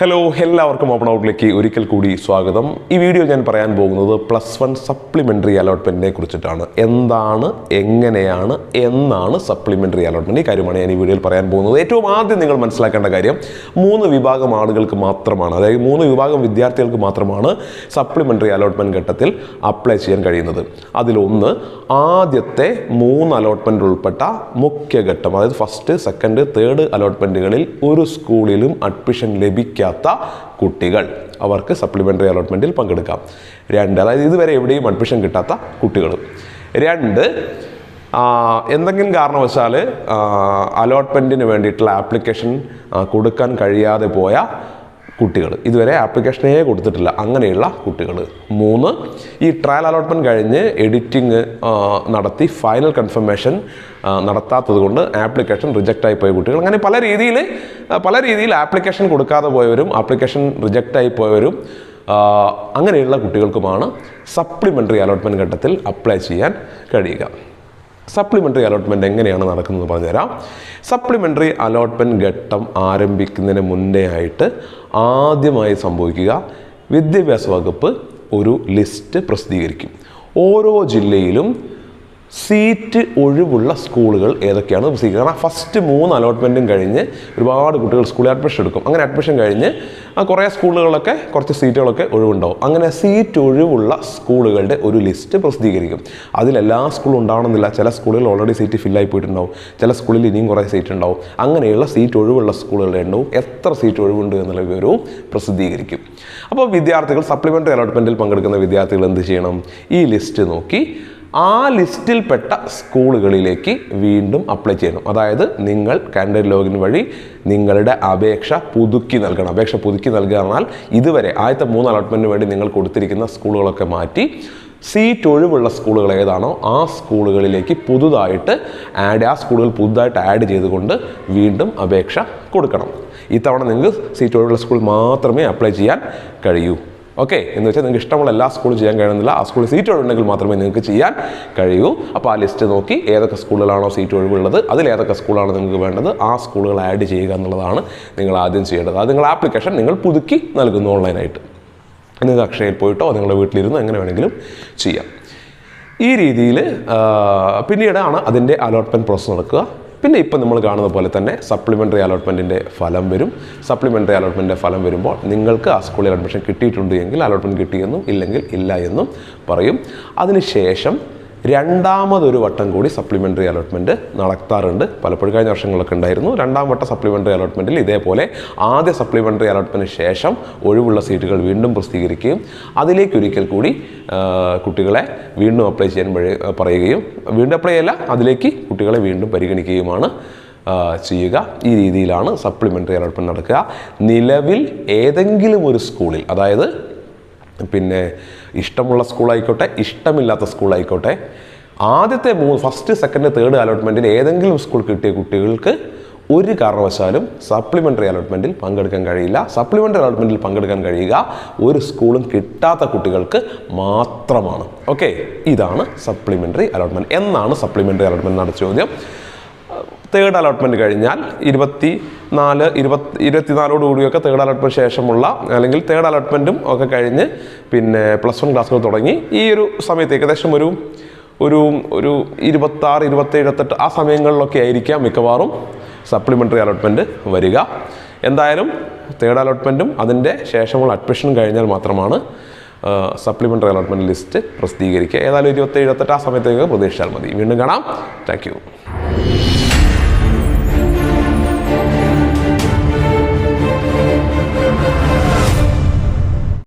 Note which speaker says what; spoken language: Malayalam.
Speaker 1: ഹലോ എല്ലാവർക്കും ഓപ്പൺ ഔട്ടിലേക്ക് ഒരിക്കൽ കൂടി സ്വാഗതം. ഈ വീഡിയോ ഞാൻ പറയാൻ പോകുന്നത് പ്ലസ് വൺ സപ്ലിമെന്ററി അലോട്ട്മെന്റിനെ കുറിച്ചിട്ടാണ്. എന്താണ് എങ്ങനെയാണ് എന്നാണ് സപ്ലിമെന്ററി അലോട്ട്മെന്റ് ഈ കാര്യമാണ് ഞാൻ ഈ വീഡിയോയിൽ പറയാൻ പോകുന്നത്. ഏറ്റവും ആദ്യം നിങ്ങൾ മനസ്സിലാക്കേണ്ട കാര്യം മൂന്ന് വിഭാഗം ആളുകൾക്ക് മാത്രമാണ് അതായത് മൂന്ന് വിഭാഗം വിദ്യാർത്ഥികൾക്ക് മാത്രമാണ് സപ്ലിമെന്ററി അലോട്ട്മെന്റ് ഘട്ടത്തിൽ അപ്ലൈ ചെയ്യാൻ കഴിയുന്നത്. അതിലൊന്ന് ആദ്യത്തെ മൂന്ന് അലോട്ട്മെന്റ് ഉൾപ്പെട്ട മുഖ്യഘട്ടം അതായത് ഫസ്റ്റ് സെക്കൻഡ് തേർഡ് അലോട്ട്മെന്റുകളിൽ ഒരു സ്കൂളിലും അഡ്മിഷൻ ലഭിക്കാത്ത കുട്ടികൾ. അവർക്ക് സപ്ലിമെന്ററി അലോട്ട്മെന്റിൽ പങ്കെടുക്കാം. രണ്ട് അതായത് ഇതുവരെ എവിടെയും അഡ്മിഷൻ കിട്ടാത്ത കുട്ടികൾ രണ്ട് എന്തെങ്കിലും കാരണവശാൽ അലോട്ട്മെന്റിന് വേണ്ടിയിട്ടുള്ള ആപ്ലിക്കേഷൻ കൊടുക്കാൻ കഴിയാതെ പോയ കുട്ടികൾ ഇതുവരെ ആപ്ലിക്കേഷനേ കൊടുത്തിട്ടില്ല. അങ്ങനെയുള്ള കുട്ടികൾ മൂന്ന് ഈ ട്രയൽ അലോട്ട്മെന്റ് കഴിഞ്ഞ് എഡിറ്റിംഗ് നടത്തി ഫൈനൽ കൺഫർമേഷൻ നടത്താത്തത് കൊണ്ട് ആപ്ലിക്കേഷൻ റിജക്റ്റ് ആയി പോയ കുട്ടികൾ. അങ്ങനെ പല രീതിയിൽ പല രീതിയിൽ ആപ്ലിക്കേഷൻ കൊടുക്കാതെ പോയവരും ആപ്ലിക്കേഷൻ റിജക്റ്റ് ആയി പോയവരും അങ്ങനെയുള്ള കുട്ടികൾക്കുമാണ് സപ്ലിമെന്ററി അലോട്ട്മെന്റ് ഘട്ടത്തിൽ അപ്ലൈ ചെയ്യാൻ കഴിയുക. സപ്ലിമെന്ററി അലോട്ട്മെന്റ് എങ്ങനെയാണ് നടക്കുന്നത് പറഞ്ഞുതരാം. സപ്ലിമെന്ററി അലോട്ട്മെന്റ് ഘട്ടം ആരംഭിക്കുന്നതിന് മുന്നേ ആയിട്ട് ആദ്യമായി സംഭവിക്കുക വിദ്യാഭ്യാസ വകുപ്പ് ഒരു ലിസ്റ്റ് പ്രസിദ്ധീകരിക്കും. ഓരോ ജില്ലയിലും സീറ്റ് ഒഴിവുള്ള സ്കൂളുകൾ ഏതൊക്കെയാണ് പ്രസിദ്ധീകരിക്കുക കാരണം ഫസ്റ്റ് മൂന്ന് അലോട്ട്മെന്റും കഴിഞ്ഞ് ഒരുപാട് കുട്ടികൾ സ്കൂളിൽ അഡ്മിഷൻ എടുക്കും. അങ്ങനെ അഡ്മിഷൻ കഴിഞ്ഞ് കുറേ സ്കൂളുകളൊക്കെ കുറച്ച് സീറ്റുകളൊക്കെ ഒഴിവുണ്ടാവും. അങ്ങനെ സീറ്റ് ഒഴിവുള്ള സ്കൂളുകളുടെ ഒരു ലിസ്റ്റ് പ്രസിദ്ധീകരിക്കും. അതിലെല്ലാ സ്കൂളും ഉണ്ടാവണമെന്നില്ല. ചില സ്കൂളുകൾ ഓൾറെഡി സീറ്റ് ഫില്ലായി പോയിട്ടുണ്ടാവും. ചില സ്കൂളിൽ ഇനിയും കുറേ സീറ്റ് ഉണ്ടാവും. അങ്ങനെയുള്ള സീറ്റ് ഒഴിവുള്ള സ്കൂളുകളുടെ എണ്ണവും എത്ര സീറ്റ് ഒഴിവുണ്ട് എന്നുള്ള വിവരവും പ്രസിദ്ധീകരിക്കും. അപ്പോൾ വിദ്യാർത്ഥികൾ സപ്ലിമെന്ററി അലോട്ട്മെന്റിൽ പങ്കെടുക്കുന്ന വിദ്യാർത്ഥികൾ എന്ത് ചെയ്യണം? ഈ ലിസ്റ്റ് നോക്കി ആ ലിസ്റ്റിൽപ്പെട്ട സ്കൂളുകളിലേക്ക് വീണ്ടും അപ്ലൈ ചെയ്യണം. അതായത് നിങ്ങൾ കാൻഡിഡേറ്റ് ലോഗിൻ വഴി നിങ്ങളുടെ അപേക്ഷ പുതുക്കി നൽകണം. അപേക്ഷ പുതുക്കി നൽകുക എന്നാൽ ഇതുവരെ ആദ്യത്തെ മൂന്ന് അലോട്ട്മെന്റിന് വേണ്ടി നിങ്ങൾ കൊടുത്തിരിക്കുന്ന സ്കൂളുകളൊക്കെ മാറ്റി സീറ്റ് ഒഴിവുള്ള സ്കൂളുകൾ ഏതാണോ ആ സ്കൂളുകളിലേക്ക് പുതുതായിട്ട് ആഡ് ആ സ്കൂളുകൾ പുതുതായിട്ട് ആഡ് ചെയ്തുകൊണ്ട് വീണ്ടും അപേക്ഷ കൊടുക്കണം. ഇത്തവണ നിങ്ങൾക്ക് സീറ്റ് ഒഴിവുള്ള സ്കൂൾ മാത്രമേ അപ്ലൈ ചെയ്യാൻ കഴിയൂ. ഓക്കെ എന്ന് വെച്ചാൽ നിങ്ങൾക്ക് ഇഷ്ടമുള്ള എല്ലാ സ്കൂളും ചെയ്യാൻ കഴിയുന്നില്ല. ആ സ്കൂളിൽ സീറ്റ് ഒഴിവുണ്ടെങ്കിൽ മാത്രമേ നിങ്ങൾക്ക് ചെയ്യാൻ കഴിയൂ. അപ്പോൾ ആ ലിസ്റ്റ് നോക്കി ഏതൊക്കെ സ്കൂളുകളാണോ സീറ്റ് ഒഴിവുള്ളത് അതിൽ ഏതൊക്കെ സ്കൂളാണ് നിങ്ങൾക്ക് വേണ്ടത് ആ സ്കൂളുകൾ ആഡ് ചെയ്യുക എന്നുള്ളതാണ് നിങ്ങൾ ആദ്യം ചെയ്യേണ്ടത്. അത് നിങ്ങൾ ആപ്ലിക്കേഷൻ നിങ്ങൾ പുതുക്കി നൽകുന്നു ഓൺലൈനായിട്ട് നിങ്ങൾക്ക് അക്ഷയയിൽ പോയിട്ടോ നിങ്ങളുടെ വീട്ടിലിരുന്ന് എങ്ങനെ വേണമെങ്കിലും ചെയ്യാം. ഈ രീതിയിൽ പിന്നീടാണ് അതിന്റെ അലോട്ട്മെന്റ് പ്രോസസ്സ് നടക്കുക. പിന്നെ ഇപ്പം നമ്മൾ കാണുന്ന പോലെ തന്നെ സപ്ലിമെന്ററി അലോട്ട്മെന്റിന്റെ ഫലം വരും. സപ്ലിമെന്ററി അലോട്ട്മെന്റിന്റെ ഫലം വരുമ്പോൾ നിങ്ങൾക്ക് ആ സ്കൂളിൽ അഡ്മിഷൻ കിട്ടിയിട്ടുണ്ട് എങ്കിൽ അലോട്ട്മെന്റ് കിട്ടിയെന്നും ഇല്ലെങ്കിൽ ഇല്ല എന്നും പറയും. അതിനുശേഷം രണ്ടാമതൊരു വട്ടം കൂടി സപ്ലിമെന്ററി അലോട്ട്മെന്റ് നടത്താറുണ്ട്. പലപ്പോഴും കഴിഞ്ഞ വർഷങ്ങളൊക്കെ ഉണ്ടായിരുന്നു. രണ്ടാം വട്ട സപ്ലിമെന്ററി അലോട്ട്മെന്റിൽ ഇതേപോലെ ആദ്യ സപ്ലിമെന്ററി അലോട്ട്മെന്റിന് ശേഷം ഒഴിവുള്ള സീറ്റുകൾ വീണ്ടും പ്രസിദ്ധീകരിക്കുകയും അതിലേക്ക് ഒരിക്കൽ കൂടി കുട്ടികളെ വീണ്ടും അപ്ലൈ ചെയ്യാൻ പറയുകയും വീണ്ടും അപ്ലൈ അല്ല അതിലേക്ക് കുട്ടികളെ വീണ്ടും പരിഗണിക്കുകയുമാണ് ചെയ്യുക. ഈ രീതിയിലാണ് സപ്ലിമെന്ററി അലോട്ട്മെന്റ് നടക്കുക. നിലവിൽ ഏതെങ്കിലും ഒരു സ്കൂളിൽ അതായത് പിന്നെ ഇഷ്ടമുള്ള സ്കൂളായിക്കോട്ടെ ഇഷ്ടമില്ലാത്ത സ്കൂളായിക്കോട്ടെ ആദ്യത്തെ മൂന്ന് ഫസ്റ്റ് സെക്കൻഡ് തേർഡ് അലോട്ട്മെന്റിൽ ഏതെങ്കിലും സ്കൂൾ കിട്ടിയ കുട്ടികൾക്ക് ഒരു കാരണവശാലും സപ്ലിമെന്ററി അലോട്ട്മെന്റിൽ പങ്കെടുക്കാൻ കഴിയില്ല. സപ്ലിമെന്ററി അലോട്ട്മെന്റിൽ പങ്കെടുക്കാൻ കഴിയുക ഒരു സ്കൂളും കിട്ടാത്ത കുട്ടികൾക്ക് മാത്രമാണ്. ഓക്കെ ഇതാണ് സപ്ലിമെന്ററി അലോട്ട്മെന്റ് എന്നാണ് സപ്ലിമെന്ററി അലോട്ട്മെന്റ് എന്നാണ് ചോദ്യം. തേർഡ് അലോട്ട്മെന്റ് കഴിഞ്ഞാൽ ഇരുപത്തി നാല് ഇരുപത്തി ഇരുപത്തിനാലോട് കൂടിയൊക്കെ തേർഡ് അലോട്ട്മെന്റ് ശേഷമുള്ള അല്ലെങ്കിൽ തേർഡ് അലോട്ട്മെന്റും ഒക്കെ കഴിഞ്ഞ് പിന്നെ പ്ലസ് വൺ ക്ലാസ്സുകൾ തുടങ്ങി. ഈ ഒരു സമയത്ത് ഏകദേശം ഒരു ഒരു ഒരു ഇരുപത്താറ് ഇരുപത്തേഴ് ഇരുപത്തെട്ട് ആ സമയങ്ങളിലൊക്കെ ആയിരിക്കാം മിക്കവാറും സപ്ലിമെന്ററി അലോട്ട്മെന്റ് വരിക. എന്തായാലും തേർഡ് അലോട്ട്മെന്റും അതിന്റെ ശേഷമുള്ള അഡ്മിഷനും കഴിഞ്ഞാൽ മാത്രമാണ് സപ്ലിമെന്ററി അലോട്ട്മെന്റ് ലിസ്റ്റ് പ്രസിദ്ധീകരിക്കുക. ഏതായാലും ഇരുപത്തേഴ് ഇരുപത്തെട്ട് ആ സമയത്തേക്ക് പ്രതീക്ഷിച്ചാൽ മതി. വീണ്ടും കാണാം. താങ്ക്